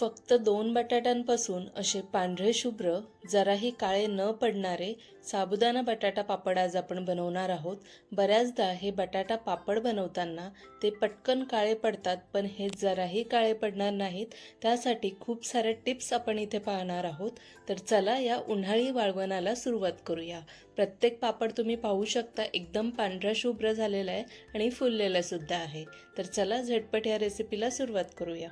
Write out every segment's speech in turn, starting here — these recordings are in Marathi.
फक्त दोन बटाट्यांपासून असे पांढरे शुभ्र जराही काळे न पडणारे साबुदाणा बटाटा पापड आज आपण बनवणार आहोत. बऱ्याचदा हे बटाटा पापड बनवताना ते पटकन काळे पडतात पण हे जराही काळे पडणार नाहीत. त्यासाठी खूप साऱ्या टिप्स आपण इथे पाहणार आहोत. तर चला या उन्हाळी वाळवणाला सुरुवात करूया. प्रत्येक पापड तुम्ही पाहू शकता एकदम पांढरा शुभ्र झालेला आहे आणि फुललेला सुद्धा आहे. तर चला झटपट या रेसिपीला सुरुवात करूया.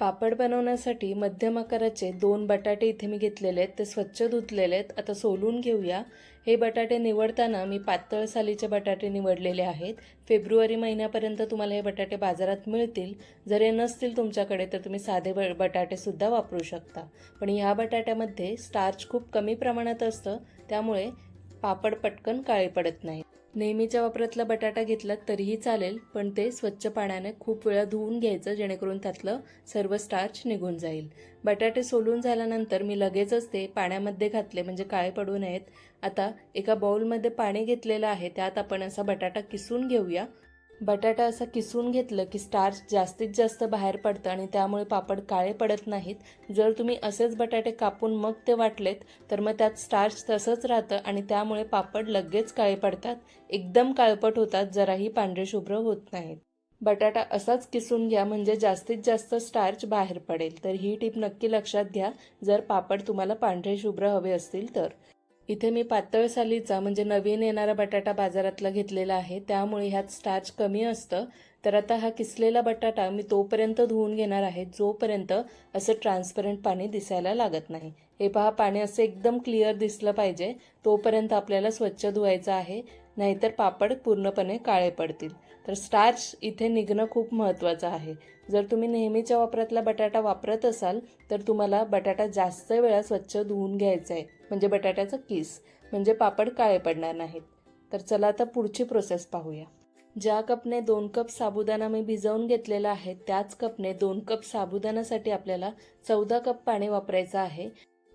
पापड बनवण्यासाठी मध्यम आकाराचे दोन बटाटे इथे मी घेतलेले आहेत. ते स्वच्छ धुतलेले आहेत. आता सोलून घेऊया. हे बटाटे निवडताना मी पातळ सालीचे बटाटे निवडलेले आहेत. फेब्रुवारी महिन्यापर्यंत तुम्हाला हे बटाटे बाजारात मिळतील. जर हे नसतील तुमच्याकडे तर तुम्ही साधे ब बटाटेसुद्धा वापरू शकता. पण ह्या बटाट्यामध्ये स्टार्च खूप कमी प्रमाणात असतं. त्यामुळे पापड पटकन काळे पडत नाही नेहमीच्या वापरातला बटाटा घेतला तरीही चालेल पण ते स्वच्छ पाण्याने खूप वेळा धुवून घ्यायचं जेणेकरून त्यातलं सर्व स्टार्च निघून जाईल. बटाटे सोलून झाल्यानंतर मी लगेचच ते पाण्यामध्ये घातले म्हणजे काळे पडू नयेत. आता एका बाऊलमध्ये पाणी घेतलेलं आहे त्यात आपण असा बटाटा किसून घेऊया. बटाटा असं किसून घेतलं की स्टार्च जास्तीत जास्त बाहेर पडतं आणि त्यामुळे पापड काळे पडत नाहीत. जर तुम्ही असेच बटाटे कापून मग ते वाटलेत तर मग त्यात स्टार्च तसंच राहतं आणि त्यामुळे पापड लगेच काळे पडतात. एकदम काळपट होतात जराही पांढरे शुभ्र होत नाहीत. बटाटा असाच किसून घ्या म्हणजे जास्तीत जास्त स्टार्च बाहेर पडेल. तर ही टीप नक्की लक्षात घ्या. जर पापड तुम्हाला पांढरे शुभ्र हवे असतील तर. इथे मी पातळ सालीचा म्हणजे नवीन येणारा बटाटा बाजारातला घेतलेला आहे. त्यामुळे ह्यात स्टार्च कमी असतं. तर आता हा किसलेला बटाटा मी तोपर्यंत धुवून घेणार आहे जोपर्यंत असं ट्रान्सपरंट पाणी दिसायला लागत नाही. हे पहा पाणी असं एकदम क्लिअर दिसलं पाहिजे तोपर्यंत आपल्याला स्वच्छ धुवायचं आहे. नाहीतर पापड पूर्णपणे काळे पडतील. तर स्टार्च इथे निघणं खूप महत्त्वाचं आहे. जर तुम्ही नेहमीच्या वापरातला बटाटा वापरत असाल तर तुम्हाला बटाटा जास्त वेळा स्वच्छ धुवून घ्यायचा आहे. म्हणजे बटाट्याचं किस म्हणजे पापड काळे पडणार नाहीत. तर चला आता पुढची प्रोसेस पाहूया. ज्या कपने दोन कप साबुदाणा मी भिजवून घेतलेला आहे त्याच कपने दोन कप साबुदानासाठी आपल्याला चौदा कप पाणी वापरायचं आहे.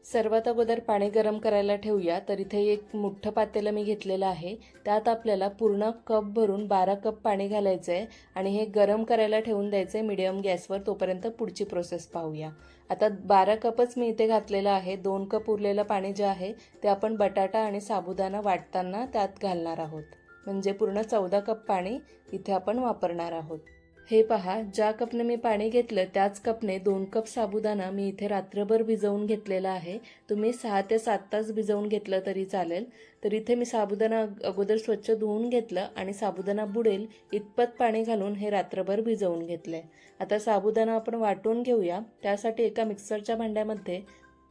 सर्वात अगोदर पाणी गरम करायला ठेवूया. तर इथे एक मोठं पातेलं मी घेतलेलं आहे. त्यात आपल्याला पूर्ण कप भरून बारा कप पाणी घालायचं आहे आणि हे गरम करायला ठेवून द्यायचं आहे मिडियम गॅसवर. तोपर्यंत पुढची प्रोसेस पाहूया. आता बारा कपच मी इथे घातलेलं आहे. दोन कप उरलेलं पाणी जे आहे ते आपण बटाटा आणि साबुदाणा वाटताना त्यात घालणार आहोत. म्हणजे पूर्ण चौदा कप पाणी इथे आपण वापरणार आहोत. हे पहा ज्या कपने मी पाणी घेतलं त्याच कपने दोन कप साबुदाणा मी इथे रात्रभर भिजवून घेतलेला आहे. तुम्ही सहा ते सात तास भिजवून घेतलं तरी चालेल. तर इथे मी साबुदाणा अगोदर स्वच्छ धुवून घेतलं आणि साबुदाणा बुडेल इतपत पाणी घालून हे रात्रभर भिजवून घेतले. आता साबुदाणा आपण वाटून घेऊया. त्यासाठी एका मिक्सरच्या भांड्यामध्ये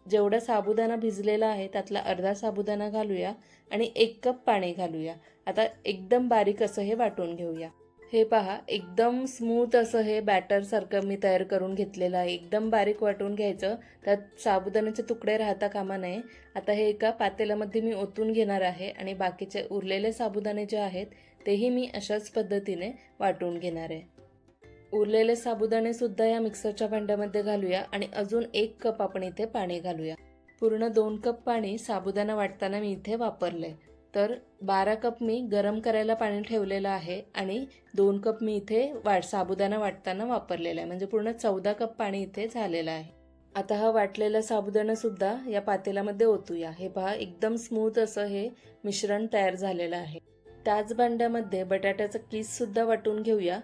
जेवढा साबुदाणा भिजलेला आहे त्यातला अर्धा साबुदाणा घालूया आणि एक कप पाणी घालूया. आता एकदम बारीक असं हे वाटून घेऊया. हे पहा एकदम स्मूथ असं हे बॅटरसारखं मी तयार करून घेतलेलं आहे. एकदम बारीक वाटून घ्यायचं. त्यात साबुदाण्याचे तुकडे राहता कामा नये. आता हे एका पातेल्यामध्ये मी ओतून घेणार आहे आणि बाकीचे उरलेले साबुदाणे जे आहेत तेही मी अशाच पद्धतीने वाटून घेणार आहे. उरलेले साबुदाणेसुद्धा या मिक्सरच्या भांड्यामध्ये घालूया आणि अजून एक कप आपण इथे पाणी घालूया. पूर्ण दोन कप पाणी साबुदाणा वाटताना मी इथे वापरले तर बारा कप मी गरम करायला पाणी ठेवलेलं आहे आणि दोन कप मी इथे वाट साबुदाणा वाटताना वापरलेला आहे. म्हणजे पूर्ण चौदा कप पाणी इथे झालेलं आहे. आता हा वाटलेला साबुदाणासुद्धा या पातेल्यामध्ये ओतूया. हे पहा एकदम स्मूथ असं हे मिश्रण तयार झालेलं आहे. त्याच भांड्यामध्ये बटाट्याचं किससुद्धा वाटून घेऊया.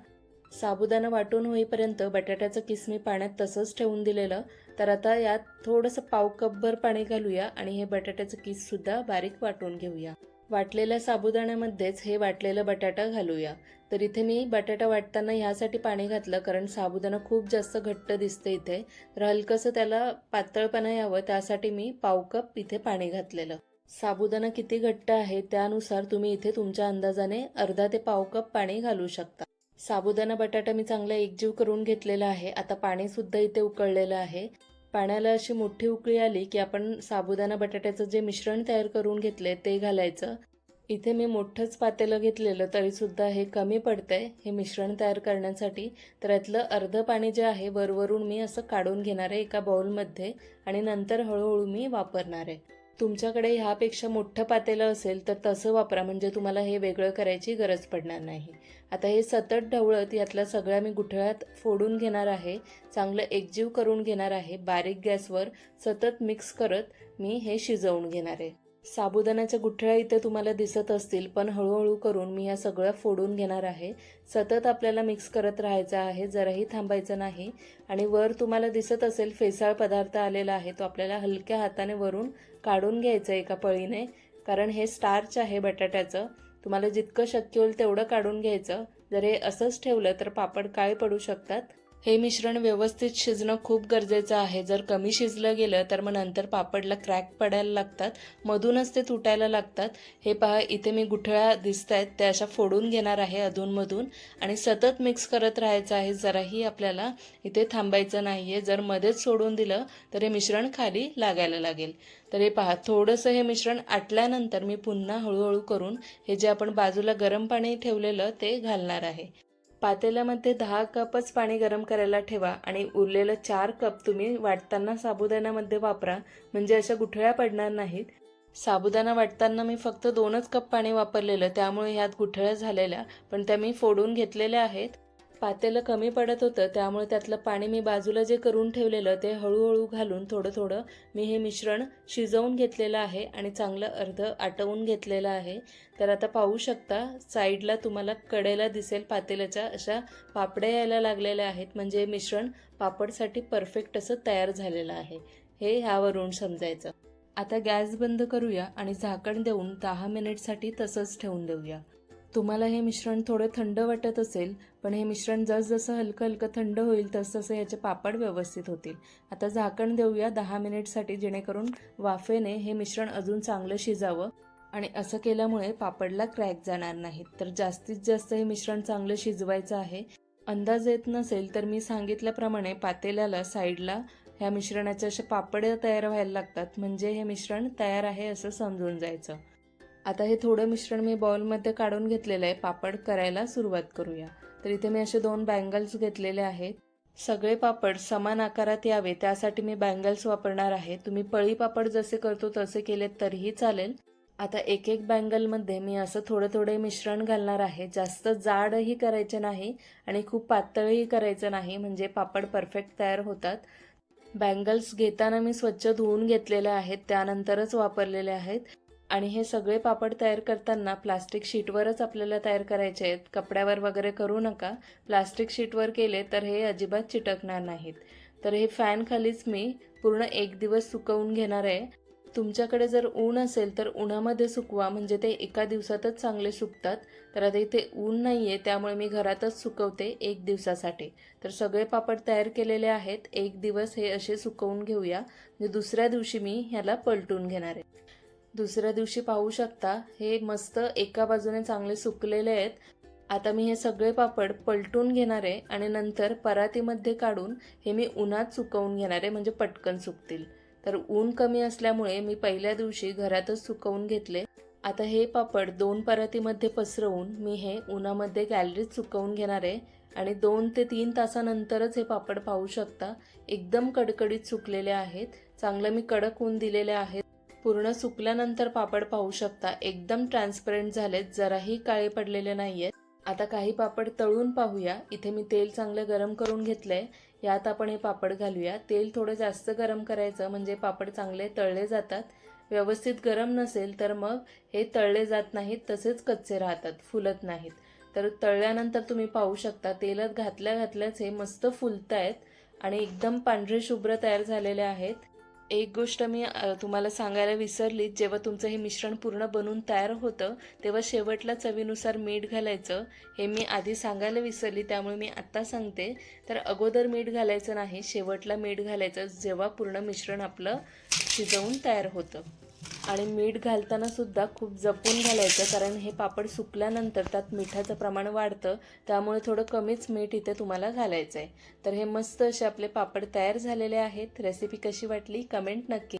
साबुदाणा वाटून होईपर्यंत बटाट्याचं किस मी पाण्यात तसंच ठेवून दिलेलं. तर आता यात थोडंसं पाव कपभर पाणी घालूया आणि हे बटाट्याचं किससुद्धा बारीक वाटून घेऊया. वाटलेल्या साबुदाण्यामध्येच हे वाटलेलं बटाटा घालूया. तर इथे मी बटाटा वाटताना ह्यासाठी पाणी घातलं कारण साबुदाणा खूप जास्त घट्ट दिसतं इथे. तर हलकंसं त्याला पातळपणा यावं त्यासाठी मी पाव कप इथे पाणी घातलेलं. साबुदाणा किती घट्ट आहे त्यानुसार तुम्ही इथे तुमच्या अंदाजाने अर्धा ते पाव कप पाणी घालू शकता. साबुदाणा बटाटा मी चांगला एकजीव करून घेतलेला आहे. आता पाणी सुद्धा इथे उकळलेलं आहे. पाण्याला अशी मोठी उकळी आली की आपण साबुदाणा बटाट्याचं जे मिश्रण तयार करून घेतले ते घालायचं. इथे मी मोठंच पातेलं घेतलेलं तरीसुद्धा हे कमी पडतंय हे मिश्रण तयार करण्यासाठी. तर यातलं अर्धं पाणी जे आहे वरवरून मी असं काढून घेणार आहे एका बाऊलमध्ये आणि नंतर हळूहळू मी वापरणार आहे. तुमच्याकडे ह्यापेक्षा मोठं पातेलं असेल तर तसं वापरा म्हणजे तुम्हाला हे वेगळं करायची गरज पडणार नाही. आता हे सतत ढवळत यातल्या सगळ्या मी गुठळ्यात फोडून घेणार आहे चांगलं एकजीव करून घेणार आहे बारीक गॅसवर सतत मिक्स करत मी हे शिजवून घेणार आहे. साबुदाण्याच्या गुठळ्या इथे तुम्हाला दिसत असतील पण हळूहळू करून मी या सगळ्या फोडून घेणार आहे. सतत आपल्याला मिक्स करत राहायचं आहे जराही थांबायचं नाही. आणि वर तुम्हाला दिसत असेल फेसाळ पदार्थ आलेला आहे तो आपल्याला हलक्या हाताने वरून काढून घ्यायचं एका पळीने. कारण हे स्टार्च आहे बटाट्याचं. तुम्हाला जितकं शक्य होईल तेवढं काढून घ्यायचं. जर हे असंच ठेवलं तर पापड काळे पडू शकतात. हे मिश्रण व्यवस्थित शिजणं खूप गरजेचं आहे. जर कमी शिजलं गेलं तर मग नंतर पापडला क्रॅक पडायला लागतात मधूनच ते तुटायला लागतात. हे पहा इथे मी गुठळ्या दिसत आहेत त्या अशा फोडून घेणार आहे अधूनमधून. आणि सतत मिक्स करत राहायचं आहे जराही आपल्याला इथे थांबायचं नाही आहे जर मध्येच सोडून दिलं तर हे मिश्रण खाली लागायला लागेल. तर हे पहा थोडंसं हे मिश्रण आटल्यानंतर मी पुन्हा हळूहळू करून हे जे आपण बाजूला गरम पाणी ठेवलेलं ते घालणार आहे. पातेल्यामध्ये दहा कपच पाणी गरम करायला ठेवा आणि उरलेलं चार कप तुम्ही वाटताना साबुदाण्यामध्ये वापरा. म्हणजे अशा गुठळ्या पडणार नाहीत. साबुदाणा वाटताना मी फक्त दोनच कप पाणी वापरलेलं त्यामुळे ह्यात गुठळ्या झालेल्या पण त्या मी फोडून घेतलेल्या आहेत. पातेलं कमी पडत होतं त्यामुळे त्यातलं पाणी मी बाजूला जे करून ठेवलेलं ते हळूहळू घालून थोडं थोडं मी हे मिश्रण शिजवून घेतलेलं आहे आणि चांगलं अर्ध आटवून घेतलेलं आहे. तर आता पाहू शकता साईडला तुम्हाला कडेला दिसेल पातेल्याच्या अशा पापड्या यायला लागलेल्या आहेत. म्हणजे हे मिश्रण पापडसाठी परफेक्ट असं तयार झालेलं आहे. हे ह्यावरून समजायचं. आता गॅस बंद करूया आणि झाकण देऊन दहा मिनिटसाठी तसंच ठेवून देऊया. तुम्हाला हे मिश्रण थोडं थंड वाटत असेल पण हे मिश्रण जसजसं हलकं हलकं थंड होईल तसतसं याचे पापड व्यवस्थित होतील. आता झाकण देऊया दहा मिनिटसाठी जेणेकरून वाफेने हे मिश्रण अजून चांगलं शिजावं आणि असं केल्यामुळे पापडला क्रॅक जाणार नाहीत. तर जास्तीत जास्त हे मिश्रण चांगलं शिजवायचं आहे. अंदाज येत नसेल तर मी सांगितल्याप्रमाणे पातेल्याला साईडला ह्या मिश्रणाचे असे पापड तयार व्हायला लागतात. म्हणजे हे मिश्रण तयार आहे असं समजून जायचं. आता हे थोडं मिश्रण मी बॉलमध्ये काढून घेतलेलं आहे. पापड करायला सुरुवात करूया. तर इथे मी असे दोन बँगल्स घेतलेले आहेत. सगळे पापड समान आकारात यावे त्यासाठी मी बँगल्स वापरणार आहे. तुम्ही पळी पापड जसे करतो तसे केले तरीही चालेल. आता एक एक बँगलमध्ये मी असं थोडं थोडे मिश्रण घालणार आहे. जास्त जाडही करायचे नाही आणि खूप पातळही करायचं नाही म्हणजे पापड परफेक्ट तयार होतात. बँगल्स घेताना मी स्वच्छ धुवून घेतलेले आहेत त्यानंतरच वापरलेले आहेत. आणि हे सगळे पापड तयार करताना प्लास्टिक शीटवरच आपल्याला तयार करायचे आहेत. कपड्यावर वगैरे करू नका. प्लास्टिक शीटवर केले तर हे अजिबात चिटकणार नाहीत. तर हे फॅन खालीच मी पूर्ण एक दिवस सुकवून घेणार आहे. तुमच्याकडे जर ऊन असेल तर उन्हामध्ये सुकवा म्हणजे ते एका दिवसातच चांगले सुकतात. तर आता इथे ऊन नाही आहे त्यामुळे मी घरातच सुकवते एक दिवसासाठी. तर सगळे पापड तयार केलेले आहेत. एक दिवस हे असे सुकवून घेऊया. म्हणजे दुसऱ्या दिवशी मी ह्याला पलटून घेणार आहे. दुसऱ्या दिवशी पाहू शकता. हे मस्त एका बाजूने चांगले सुकलेले आहेत. आता मी हे सगळे पापड पलटून घेणार आहे आणि नंतर परातीमध्ये काढून हे मी उन्हात सुकवून घेणार आहे म्हणजे पटकन सुकतील. तर ऊन कमी असल्यामुळे मी पहिल्या दिवशी घरातच सुकवून घेतले. आता हे पापड दोन परातीमध्ये पसरवून मी हे उन्हामध्ये गॅलरीत सुकवून घेणार आहे. आणि दोन ते तीन तासानंतरच हे पापड पाहू शकता. एकदम कडकडीत सुकलेले आहेत. चांगलं मी कडक ऊन दिलेले आहेत. पूर्ण सुकल्यानंतर पापड पाहू शकता. एकदम ट्रान्सपरंट झालेत जराही काळे पडलेले नाही आहेत आता काही पापड तळून पाहूया. इथे मी तेल चांगलं गरम करून घेतलंय. यात आपण हे पापड घालूया. तेल थोडं जास्त गरम करायचं म्हणजे पापड चांगले तळले जातात. व्यवस्थित गरम नसेल तर मग हे तळले जात नाहीत तसेच कच्चे राहतात फुलत नाहीत. तर तळल्यानंतर तुम्ही पाहू शकता तेलात घातल्या घातल्याच हे मस्त फुलत आहेत आणि एकदम पांढरे शुभ्र तयार झालेले आहेत. एक गोष्ट मी तुम्हाला सांगायला विसरली जेव्हा तुमचं हे मिश्रण पूर्ण बनून तयार होतं तेव्हा शेवटला चवीनुसार मीठ घालायचं हे मी आधी सांगायला विसरली त्यामुळे मी आत्ता सांगते. तर अगोदर मीठ घालायचं नाही शेवटला मीठ घालायचं जेव्हा पूर्ण मिश्रण आपलं शिजवून तयार होतं. आणि मीठ घालताना सुद्धा खूप जपून घालायचं कारण हे पापड सुकल्यानंतर त्यात मिठाचं प्रमाण वाढतं त्यामुळे थोडं कमीच मीठ इथे तुम्हाला घालायचं आहे तर हे मस्त असे आपले पापड तयार झालेले आहेत. रेसिपी कशी वाटली? कमेंट नक्की